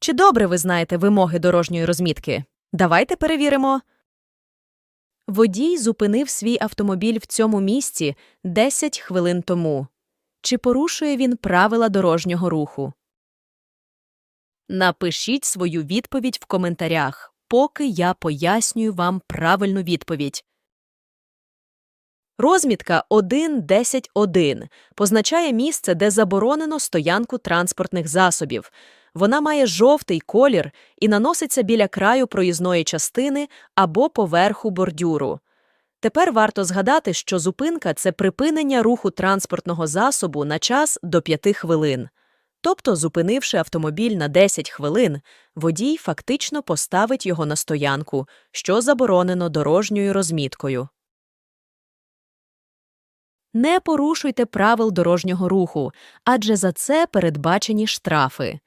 Чи добре ви знаєте вимоги дорожньої розмітки? Давайте перевіримо. Водій зупинив свій автомобіль в цьому місці 10 хвилин тому. Чи порушує він правила дорожнього руху? Напишіть свою відповідь в коментарях, поки я пояснюю вам правильну відповідь. Розмітка 1.10.1 позначає місце, де заборонено стоянку транспортних засобів. Вона має жовтий колір і наноситься біля краю проїзної частини або поверху бордюру. Тепер варто згадати, що зупинка це припинення руху транспортного засобу на час до 5 хвилин. Тобто, зупинивши автомобіль на 10 хвилин, водій фактично поставить його на стоянку, що заборонено дорожньою розміткою. Не порушуйте правил дорожнього руху, адже за це передбачені штрафи.